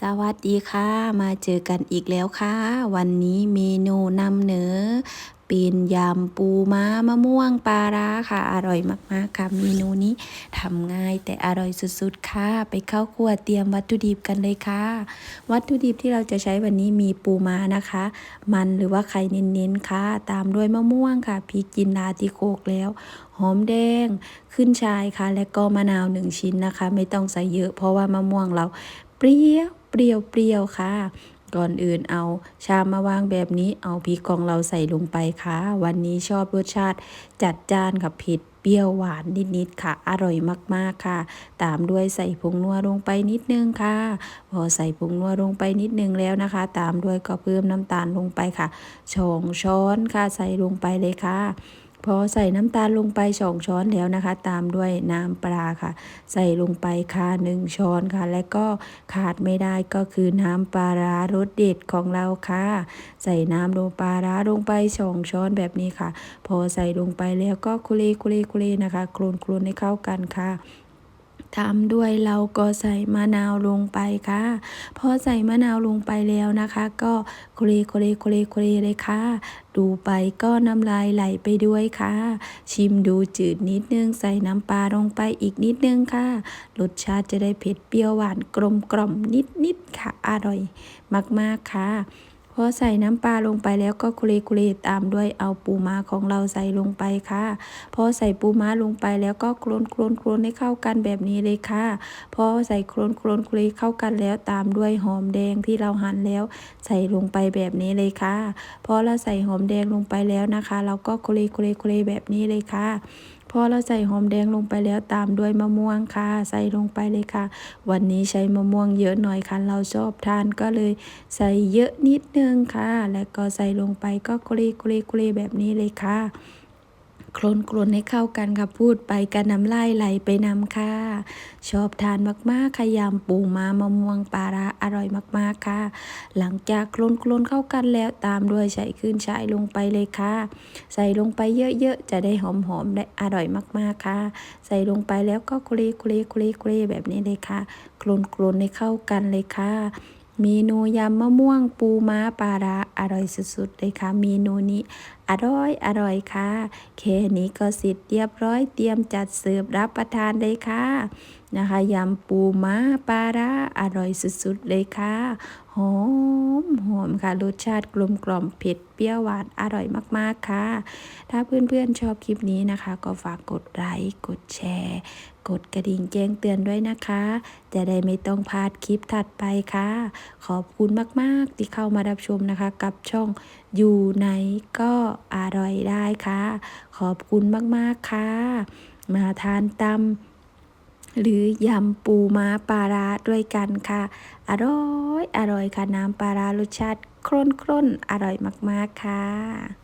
สวัสดีค่ะ มาเจอกันอีกแล้วค่ะ วันนี้เมนูนำเหนอเป็นยำปูม้ามะม่วงปลาร้าค่ะ อร่อยมากๆค่ะ เมนูนี้ทำง่ายแต่อร่อยสุดๆค่ะ ไปเข้าครัวเตรียมวัตถุดิบกันเลยค่ะ วัตถุดิบที่เราจะใช้วันนี้มีปูม้านะคะ มันหรือว่าไข่เน้นๆค่ะ ตามด้วยมะม่วงค่ะพริกจินดาที่โขกแล้ว หอมแดง ขึ้นชายค่ะ และก็มะนาวหนึ่งชิ้นนะคะ ไม่ต้องใส่เยอะ เพราะว่ามะม่วงเรา เปรี้ยวเปรี้ยวเปรี้ยวค่ะ ก่อนอื่นเอาชามมาวางแบบนี้เอาพริกของเราใส่ลงไปค่ะ วันนี้ชอบรสชาติจัดจ้านกับเผ็ดเปรี้ยวหวานนิดๆค่ะ อร่อยมากๆค่ะ ตามด้วยใส่ผงนัวลงไปนิดนึงค่ะ พอใส่ผงนัวลงไปนิดนึงแล้วนะคะ ตามด้วยก็เพิ่มน้ำตาลลงไปค่ะสองช้อนค่ะใส่ลงไปเลยค่ะ พอใส่น้ำตาลลงไปสองช้อนแล้วนะคะ ตามด้วยน้ำปลาค่ะ ใส่ลงไปค่ะหนึ่งช้อนค่ะ และก็ขาดไม่ได้ก็คือน้ำปลาร้ารสเด็ดของเราค่ะ ใส่น้ำลงปลาร้าลงไปสองช้อนแบบนี้ค่ะ พอใส่ลงไปแล้วก็คุเลคุเลคุเลนะคะโคลนโคลนให้เข้ากันค่ะ ตามด้วยเราก็ใส่มะนาวลงไปค่ะ พอใส่มะนาวลงไปแล้วนะคะ ก็โคเลโคเลโคเลโคเลเลยค่ะ ดูไปก็น้ำลายไหลไปด้วยค่ะ ชิมดูจืดนิดนึงใส่น้ำปลาลงไปอีกนิดนึงค่ะ รสชาติจะได้เผ็ดเปรี้ยวหวานกลมกล่อมนิดนิดๆค่ะ อร่อยมากๆค่ะ พอใส่น้ำปลาลงไปแล้วก็คุเลคุเลตามด้วยเอาปูม้าของเราใส่ลงไปค่ะ พอใส่ปูม้าลงไปแล้วก็โคลนโคลนโคลนให้เข้ากันแบบนี้เลยค่ะ พอใส่โคลนโคลนโคลนเข้ากันแล้วตามด้วยหอมแดงที่เราหั่นแล้ว ใส่ลงไปแบบนี้เลยค่ะ พอเราใส่หอมแดงลงไปแล้วนะคะ เราก็โคเลโคเลโคเลแบบนี้เลยค่ะ อเราใส่หอมแดงลงไปแล้วตามด้วยมะม่วงค่ะ ใส่ลงไปเลยค่ะ วันนี้ใช้มะม่วงเยอะหน่อยค่ะ เราชอบทานก็เลยใส่เยอะนิดนึงค่ะ แล้วก็ใส่ลงไปก็กรีกรีกรีแบบนี้เลยค่ะ โคลนโคลนให้เข้ากันค่ะพูดไปกันน้ำลายไหลไปนำค่ะ ชอบทานมากๆขยำปูมามะม่วงปลาร้าอร่อยมากๆค่ะ หลังจากโคลนโคลนเข้ากันแล้วตามด้วยใส่ขึ้นฉายลงไปเลยค่ะ ใส่ลงไปเยอะๆจะได้หอมๆได้อร่อยมากๆค่ะ ใส่ลงไปแล้วก็คุเรคุเรคุเรคุเรแบบนี้เลยค่ะโคลนโคลนให้เข้ากันเลยค่ะ เมนูยำมะม่วงปูม้าปลาร้าอร่อยสุดๆเลยค่ะ เมนูนี้อร่อยอร่อยค่ะ แค่นี้ก็เสร็จเรียบร้อยเตรียมจัดเสิร์ฟรับประทานเลยค่ะ นะคะยำปูม้าปลาร้าอร่อยสุดๆเลยค่ะ หอมหอมค่ะ รสชาติกลมกล่อมเผ็ดเปรี้ยวหวานอร่อยมากๆค่ะ ถ้าเพื่อนๆชอบคลิปนี้นะคะ ก็ฝากกดไลค์กดแชร์ กดกระดิ่งแจ้งเตือนด้วยนะคะ จะได้ไม่ต้องพลาดคลิปถัดไปค่ะ ขอบคุณมากๆที่เข้ามารับชมนะคะ กับช่องอยู่ไหนก็อร่อยได้ค่ะ ขอบคุณมากๆค่ะ มาทานตำ หรือยำปูม้าปลาร้าด้วยกันค่ะ อร่อยอร่อยค่ะน้ำปลาร้ารสชาติข้นๆอร่อยมากๆค่ะ